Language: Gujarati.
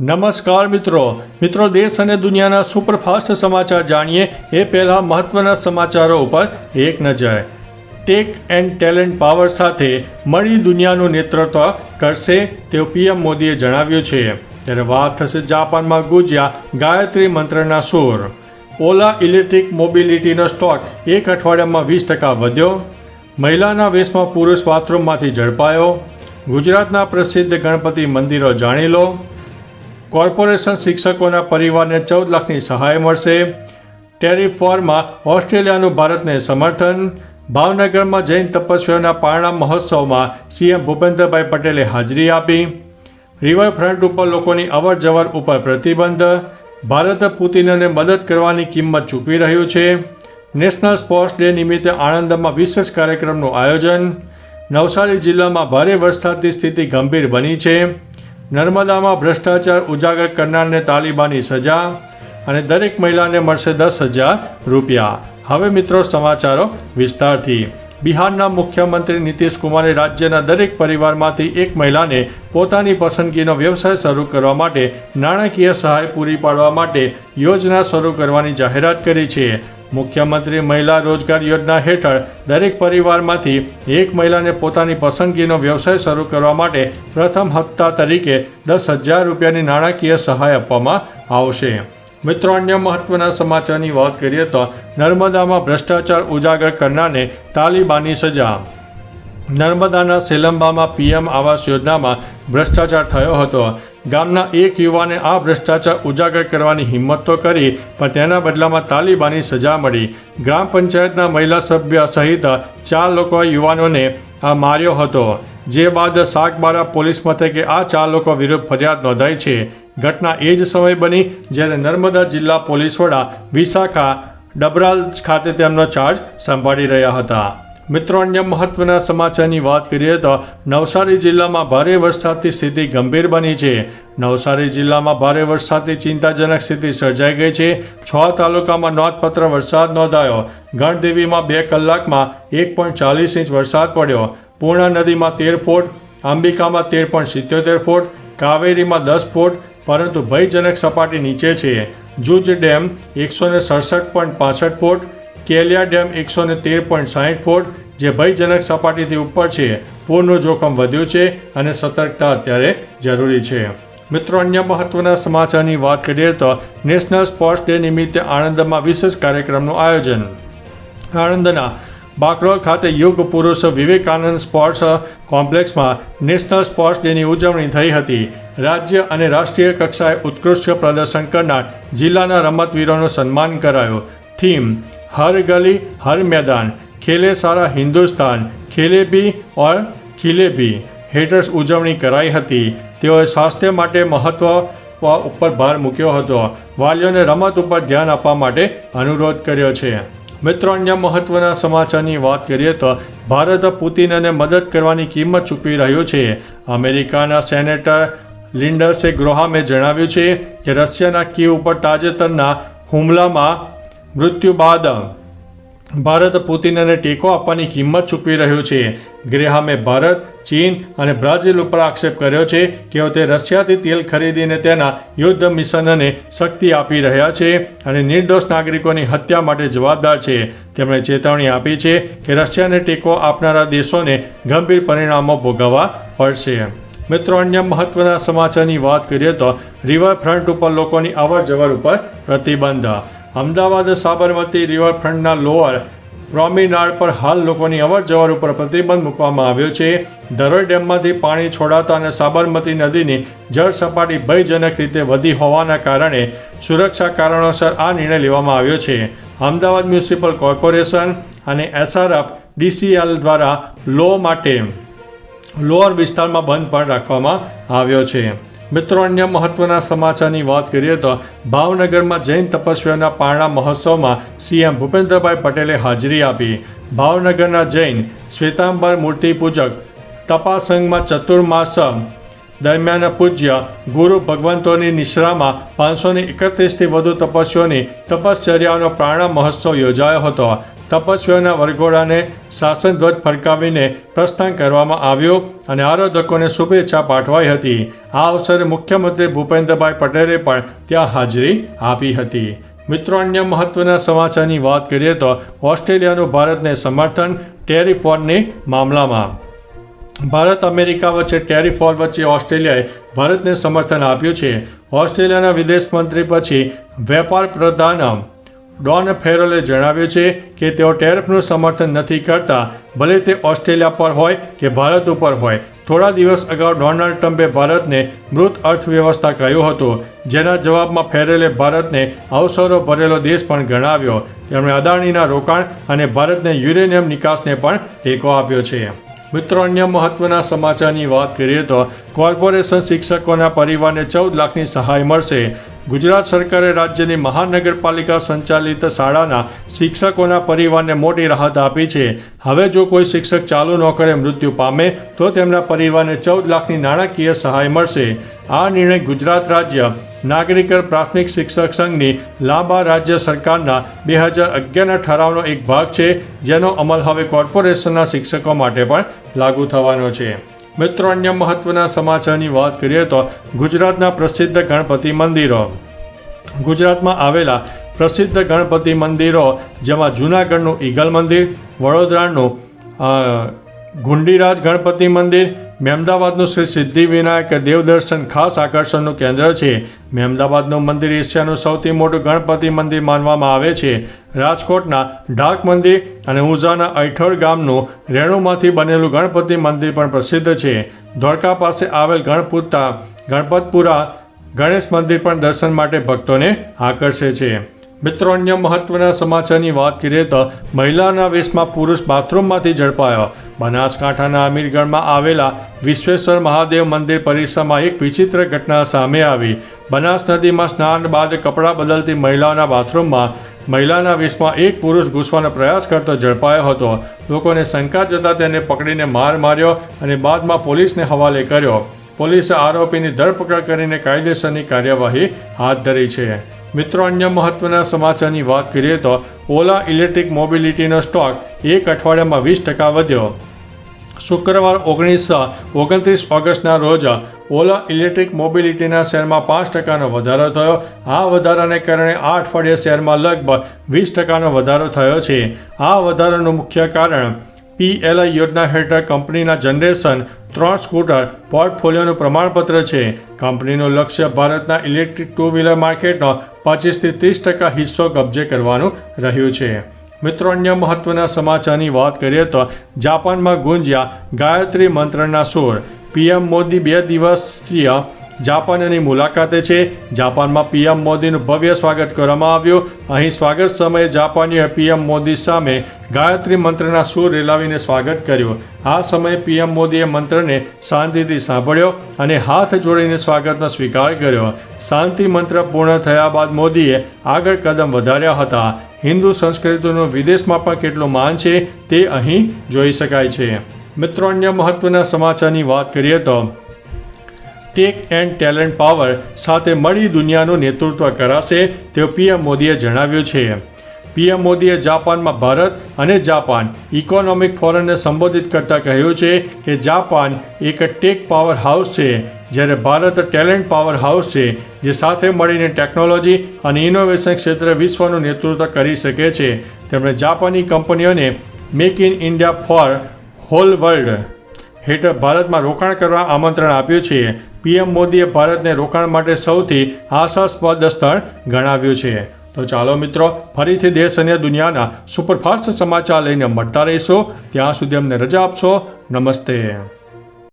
નમસ્કાર મિત્રો. મિત્રો, દેશ અને દુનિયાના સુપરફાસ્ટ સમાચાર જાણીએ એ પહેલાં મહત્વના સમાચારો ઉપર એક નજર. ટેક એન્ડ ટેલેન્ટ પાવર સાથે મળી દુનિયાનું નેતૃત્વ કરશે તેવું પીએમ મોદીએ જણાવ્યું છે. ત્યારે વાત થશે જાપાનમાં ગુજ્યા ગાયત્રી મંત્રના સૂર. ઓલા ઇલેક્ટ્રિક મોબિલિટીનો સ્ટોક એક અઠવાડિયામાં વીસ ટકા વધ્યો. મહિલાના વેશમાં પુરુષ બાથરૂમમાંથી ઝડપાયો. ગુજરાતના પ્રસિદ્ધ ગણપતિ મંદિરો જાણી લો. કોર્પોરેશન શિક્ષકોના પરિવારને ચૌદ લાખની સહાય મળશે. ટેરિફ ફોરમાં ઓસ્ટ્રેલિયાનું ભારતને સમર્થન. ભાવનગરમાં જૈન તપસ્વીઓના પારણા મહોત્સવમાં સીએમ ભૂપેન્દ્રભાઈ પટેલે હાજરી આપી. રિવરફ્રન્ટ ઉપર લોકોની અવર જવર ઉપર પ્રતિબંધ. ભારત પુતિનને મદદ કરવાની કિંમત ચૂકવી રહ્યું છે. નેશનલ સ્પોર્ટ્સ ડે નિમિત્તે આણંદમાં વિશેષ કાર્યક્રમનું આયોજન. નવસારી જિલ્લામાં ભારે વરસાદની સ્થિતિ ગંભીર બની છે. નર્મદામાં ભ્રષ્ટાચાર ઉજાગર કરનારને તાલિબાની સજા અને દરેક મહિલાને મળશે દસ હજાર રૂપિયા. હવે મિત્રો સમાચારો વિસ્તારથી. બિહારના મુખ્યમંત્રી નીતિશ કુમારે રાજ્યના દરેક પરિવારમાંથી એક મહિલાને પોતાની પસંદગીનો વ્યવસાય શરૂ કરવા માટે નાણાકીય સહાય પૂરી પાડવા માટે યોજના શરૂ કરવાની જાહેરાત કરી છે. મુખ્યમંત્રી મહિલા રોજગાર યોજના હેઠળ દરેક પરિવારમાંથી એક મહિલાને પોતાની પસંદગીનો વ્યવસાય શરૂ કરવા માટે પ્રથમ હપ્તા તરીકે દસ હજાર રૂપિયાની નાણાકીય સહાય આપવામાં આવશે. મિત્રો, અન્ય મહત્વના સમાચારની વાત કરીએ તો નર્મદામાં ભ્રષ્ટાચાર ઉજાગર કરનારને તાલિબાની સજા. નર્મદાના સેલંબામાં પીએમ આવાસ યોજનામાં ભ્રષ્ટાચાર થયો હતો. ગામના એક યુવાને આ ભ્રષ્ટાચાર ઉજાગર કરવાની હિંમત તો કરી, પણ તેના બદલામાં તાલિબાની સજા મળી. ગ્રામ પંચાયતના મહિલા સભ્ય સહિત ચાર લોકોએ યુવાનોને આ માર્યો હતો. જે બાદ સાગબારા પોલીસ મથકે આ ચાર લોકો વિરુદ્ધ ફરિયાદ નોંધાઈ છે. ઘટના એ જ સમય બની જ્યારે નર્મદા જિલ્લા પોલીસ વડા વિશાખા ડબરાલ ખાતે તેમનો ચાર્જ સંભાળી રહ્યા હતા. મિત્રો, અન્ય મહત્વના સમાચારની વાત કરીએ તો નવસારી જિલ્લામાં ભારે વરસાદની સ્થિતિ ગંભીર બની છે. નવસારી જિલ્લામાં ભારે વરસાદથી ચિંતાજનક સ્થિતિ સર્જાઈ ગઈ છે. છ તાલુકામાં નોંધપત્ર વરસાદ નોંધાયો. ગણદેવીમાં બે કલાકમાં એક પોઈન્ટ ચાલીસ ઇંચ વરસાદ પડ્યો. પૂર્ણા નદીમાં તેર ફૂટ, અંબિકામાં તેર પોઈન્ટ સિત્યોતેર ફૂટ, કાવેરીમાં દસ ફૂટ, પરંતુ ભયજનક સપાટી નીચે છે. જુજ ડેમ એકસો ને સડસઠ પોઈન્ટ પાસઠ ફૂટ કેલિયા ડેમ એકસો ને તેર પોઈન્ટ સાહીઠ ફૂટ, જે ભયજનક સપાટીથી ઉપર છે. પૂરનું જોખમ વધ્યું છે અને સતર્કતા અત્યારે જરૂરી છે. મિત્રો, અન્ય મહત્વના સમાચારની વાત કરીએ તો નેશનલ સ્પોર્ટ્સ ડે નિમિત્તે આણંદમાં વિશેષ કાર્યક્રમનું આયોજન. આણંદના બાકરોલ ખાતે યુગ પુરુષ વિવેકાનંદ સ્પોર્ટ્સ કોમ્પ્લેક્સમાં નેશનલ સ્પોર્ટ્સ ડેની ઉજવણી થઈ હતી. રાજ્ય અને રાષ્ટ્રીય કક્ષાએ ઉત્કૃષ્ટ પ્રદર્શન કરનાર જિલ્લાના રમતવીરોનું સન્માન કરાયું. થીમ હર ગલી હર મેદાન ખેલે સારા હિન્દુસ્તાન ખેલે બી ઓર ખીલે બી હેઠળ ઉજવણી કરાઈ હતી તેઓએ સ્વાસ્થ્ય માટે મહત્વ ઉપર ભાર મૂક્યો હતો વાલીઓને રમત ઉપર ધ્યાન આપવા માટે અનુરોધ કર્યો છે। મિત્રો, અન્ય મહત્વના સમાચારની વાત કરીએ તો ભારત પુતિનને મદદ કરવાની કિંમત ચૂકવી રહ્યું છે। અમેરિકાના સેનેટર લિન્ડસે ગ્રોહામે જણાવ્યું છે કે રશિયાના કી ઉપર તાજેતરના હુમલામાં મૃત્યુ બાદ ભારત પુતિનને ટેકો આપવાની કિંમત ચૂકવી રહ્યું છે. ગ્રેહામે ભારત, ચીન અને બ્રાઝિલ ઉપર આક્ષેપ કર્યો છે કે તે રશિયાથી તેલ ખરીદીને તેના યુદ્ધ મિશનને શક્તિ આપી રહ્યા છે અને નિર્દોષ નાગરિકોની હત્યા માટે જવાબદાર છે. તેમણે ચેતવણી આપી છે કે રશિયાને ટેકો આપનારા દેશોને ગંભીર પરિણામો ભોગવવા પડશે. મિત્રો, અન્ય મહત્વના સમાચારની વાત કરીએ તો રિવરફ્રન્ટ ઉપર લોકોની અવર જવર ઉપર પ્રતિબંધ. અમદાવાદ સાબરમતી રિવરફ્રન્ટના લોઅર પ્રોમિનાડ પર હાલ લોકોની અવર જવર ઉપર પ્રતિબંધ મૂકવામાં આવ્યો છે. ધરોઈ ડેમમાંથી પાણી છોડાતા અને સાબરમતી નદીની જળ સપાટી ભયજનક રીતે વધી હોવાના કારણે સુરક્ષા કારણોસર આ નિર્ણય લેવામાં આવ્યો છે. અમદાવાદ મ્યુનિસિપલ કોર્પોરેશન અને એસઆરએફ ડીસીએલ દ્વારા લો માટે લોઅર વિસ્તારમાં બંધ પણ રાખવામાં આવ્યો છે. મિત્રો, અન્ય મહત્વના સમાચારની વાત કરીએ તો ભાવનગરમાં જૈન તપસ્વીઓના પારણા મહોત્સવમાં સીએમ ભૂપેન્દ્રભાઈ પટેલે હાજરી આપી. ભાવનગરના જૈન શ્વેતાંબર મૂર્તિ પૂજક તપાસંગમાં ચતુર્માસ દરમિયાન પૂજ્ય ગુરુ ભગવંતોની નિશ્રામાં પાંચસો ને એકત્રીસથી વધુ તપસ્વીઓની તપશ્ચર્યાનો પ્રાણા મહોત્સવ યોજાયો હતો. તપસ્વીઓના વરઘોડાને શાસન ધ્વજ ફરકાવીને પ્રસ્થાન કરવામાં આવ્યો અને આરાધકોને શુભેચ્છા પાઠવાઈ હતી. આ અવસરે મુખ્યમંત્રી ભૂપેન્દ્રભાઈ પટેલે પણ ત્યાં હાજરી આપી હતી. મિત્રો, અન્ય મહત્વના સમાચારની વાત કરીએ તો ઓસ્ટ્રેલિયાનું ભારતને સમર્થન ટેરિફ વોરની મામલામાં. ભારત અમેરિકા વચ્ચે ટેરિફ વોર વચ્ચે ઓસ્ટ્રેલિયાએ ભારતને સમર્થન આપ્યું છે. ઓસ્ટ્રેલિયાના વિદેશ મંત્રી પછી વેપાર પ્રધાન ડોન ફેરોલે જણાવ્યું છે કે તેઓ ટેરફનું સમર્થન નથી કરતા, ભલે તે ઓસ્ટ્રેલિયા પર હોય કે ભારત ઉપર હોય. થોડા દિવસ અગાઉ ડોનાલ્ડ ટ્રમ્પે ભારતને મૃત અર્થવ્યવસ્થા કહ્યું હતું, જેના જવાબમાં ફેરેલે ભારતને અવસરો ભરેલો દેશ પણ ગણાવ્યો. તેમણે અદાણીના રોકાણ અને ભારતને યુરેનિયમ નિકાસને પણ ટેકો આપ્યો છે. મિત્રો, અન્ય મહત્વના સમાચારની વાત કરીએ તો કોર્પોરેશન શિક્ષકોના પરિવારને ચૌદ લાખની સહાય મળશે. ગુજરાત સરકારે રાજ્યની મહાનગરપાલિકા સંચાલિત શાળાના શિક્ષકોના પરિવારને મોટી રાહત આપી છે. હવે જો કોઈ શિક્ષક ચાલુ નોકરે મૃત્યુ પામે, તો તેમના પરિવારને ચૌદ લાખની નાણાકીય સહાય મળશે. આ નિર્ણય ગુજરાત રાજ્ય નાગરિક પ્રાથમિક શિક્ષક સંઘની લાંબા રાજ્ય સરકારના બે હજાર અગિયારના ઠરાવનો એક ભાગ છે, જેનો અમલ હવે કોર્પોરેશનના શિક્ષકો માટે પણ લાગુ થવાનો છે. મિત્રો, અન્ય મહત્વના સમાચારની વાત કરીએ તો ગુજરાતના પ્રસિદ્ધ ગણપતિ મંદિરો. ગુજરાતમાં આવેલા પ્રસિદ્ધ ગણપતિ મંદિરો, જેમાં જૂનાગઢનું ઈગલ મંદિર, વડોદરાનું ગુંડીરાજ ગણપતિ મંદિર મહેમદાવાદનું શ્રી સિદ્ધિવિનાયક દેવદર્શન ખાસ આકર્ષણનું કેન્દ્ર છે. મહેમદાબાદનું મંદિર એશિયાનું સૌથી મોટું ગણપતિ મંદિર માનવામાં આવે છે. રાજકોટના ઢાક મંદિર અને ઉઝાના અઠળ ગામનું રેણુમાંથી બનેલું ગણપતિ મંદિર પણ પ્રસિદ્ધ છે. ધોળકા પાસે આવેલ ગણપુતા, ગણપતપુરા ગણેશ મંદિર પણ દર્શન માટે ભક્તોને આકર્ષે છે. મિત્રો, અન્ય મહત્વના સમાચારની વાત કરીએ તો મહિલાના વેશમાં પુરુષ બાથરૂમમાંથી ઝડપાયો. બનાસકાંઠાના અમીરગઢમાં આવેલા વિશ્વેશ્વર મહાદેવ મંદિર પરિસરમાં એક વિચિત્ર ઘટના સામે આવી. બનાસ નદીમાં સ્નાન બાદ કપડાં બદલતી મહિલાઓના બાથરૂમમાં મહિલાના વેશમાં એક પુરુષ ઘૂસવાનો પ્રયાસ કરતો ઝડપાયો હતો. લોકોને શંકા જતાં તેને પકડીને માર માર્યો અને બાદમાં પોલીસને હવાલે કર્યો. પોલીસે આરોપીની ધરપકડ કરીને કાયદેસરની કાર્યવાહી હાથ ધરી છે. મિત્રો, અન્ય મહત્વના સમાચારની વાત કરીએ તો ઓલા ઇલેક્ટ્રિક મોબિલિટીનો સ્ટોક એક અઠવાડિયામાં વીસ ટકા વધ્યો. શુક્રવાર ઓગણીસ ઓગણત્રીસ ઓગસ્ટના રોજ ઓલા ઇલેક્ટ્રિક મોબિલિટીના શેરમાં પાંચ ટકાનો વધારો થયો. આ વધારાને કારણે આ અઠવાડિયે શેરમાં લગભગ વીસ ટકાનો વધારો થયો છે. આ વધારાનું મુખ્ય કારણ પીએલઆઈ યોજના હેઠળ કંપનીના જનરેશન ત્રણ સ્કૂટર, પોર્ટફોલિયોનું પ્રમાણપત્ર છે. કંપનીનું લક્ષ્ય ભારતના ઇલેક્ટ્રિક ટુ વ્હીલર માર્કેટનો પચીસથી ત્રીસ ટકા હિસ્સો કબજે કરવાનું રહ્યું છે. મિત્રો, અન્ય મહત્વના સમાચારની વાત કરીએ તો જાપાનમાં ગુંજ્યા ગાયત્રી મંત્રના સૂર. પીએમ મોદી બે દિવસીય જાપાનની મુલાકાતે છે. જાપાનમાં પીએમ મોદીનું ભવ્ય સ્વાગત કરવામાં આવ્યું. અહીં સ્વાગત સમયે જાપાનીઓએ પીએમ મોદી સામે ગાયત્રી મંત્રના સૂર રેલાવીને સ્વાગત કર્યું. આ સમયે પીએમ મોદીએ મંત્રને શાંતિથી સાંભળ્યો અને હાથ જોડીને સ્વાગતનો સ્વીકાર કર્યો. શાંતિ મંત્ર પૂર્ણ થયા બાદ મોદીએ આગળ કદમ વધાર્યા હતા. હિન્દુ સંસ્કૃતિનું વિદેશમાં પણ કેટલું માન છે તે અહીં જોઈ શકાય છે. મિત્રો, અન્ય મહત્વના સમાચારની વાત કરીએ તો ટેક એન્ડ ટેલેન્ટ પાવર સાથે મળી દુનિયાનું નેતૃત્વ કરાશે તેવું પીએમ મોદીએ જણાવ્યું છે. પીએમ મોદીએ જાપાનમાં ભારત અને જાપાન ઇકોનોમિક ફોરમને સંબોધિત કરતાં કહ્યું છે કે જાપાન એક ટેક પાવર હાઉસ છે, જ્યારે ભારત ટેલેન્ટ પાવર હાઉસ છે, જે સાથે મળીને ટેકનોલોજી અને ઇનોવેશન ક્ષેત્રે વિશ્વનું નેતૃત્વ કરી શકે છે. તેમણે જાપાની કંપનીઓને make in India for whole world હેઠળ ભારતમાં રોકાણ કરવા આમંત્રણ આપ્યું છે. પીએમ મોદીએ ભારતને રોકાણ માટે સૌથી આશાસ્પદ સ્થળ ગણાવ્યું છે. તો ચાલો મિત્રો, ફરીથી દેશ અને દુનિયાના સુપરફાસ્ટ સમાચાર લઈને મળતા રહીશો. ત્યાં સુધી અમને રજા આપશો. નમસ્તે.